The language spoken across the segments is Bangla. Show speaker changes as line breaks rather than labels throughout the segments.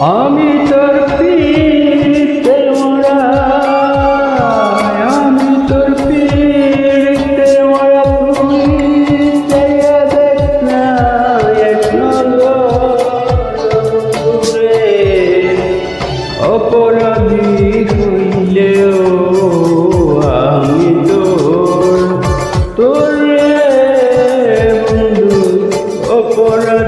আমি তোর পিতে মরা আমি তোর পিতে মরা তুমি অপরাধী হইলেও আমি তোর তোর বন্ধু, অপরাধী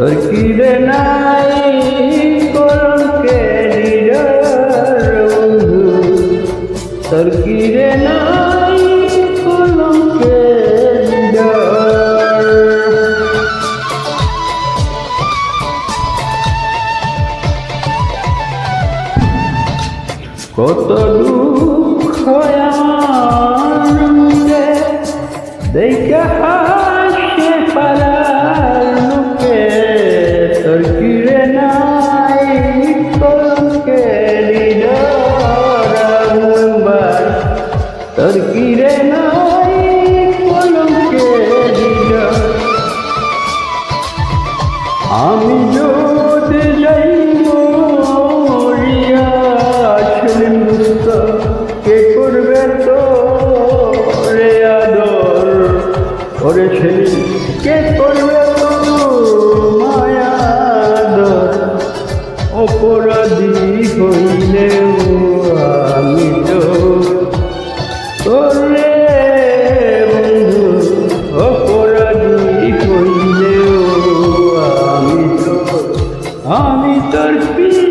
তোর কিরে নাই কলকে তোর কিরে নাই কলকে কত দুঃখ দেখে তোর কিরে নাই কলমকে আমি যদি যাই মরিয়া ছেলে মুক্ত, কে করবে তো রে আদর? ওরে ছেলে, কে করবে তো মায়াদর অপরাধী হই Mr. Bean.